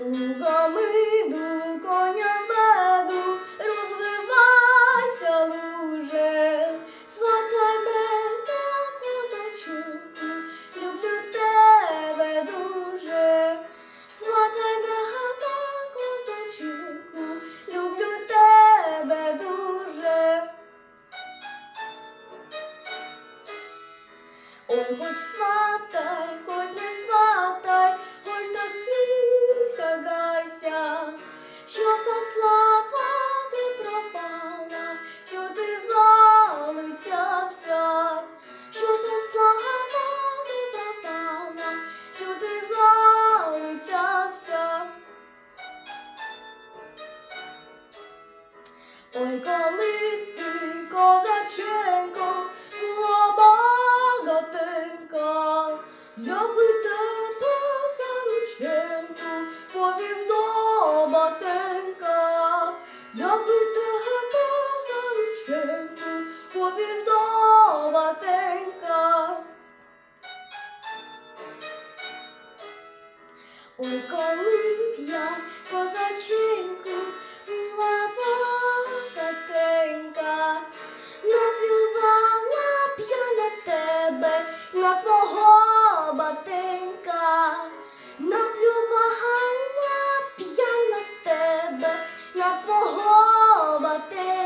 Лугами йду, коня веду, розвивайся, луже, сватай мене, козаченьку, люблю тебе дуже, сватай мене, козаченьку, люблю тебе дуже. Ой, хоч сватай, хоч не що та слава ти пропала, що ти залицявся, що та слава ти пропала, що ти залицявся. Ой, коли ти, козаченко, щоденно матенька. Ой, коли б я козаченьку була плакатенька, наплювала б я на тебе, на твого батенька, наплювала б я на тебе, на твого батенька.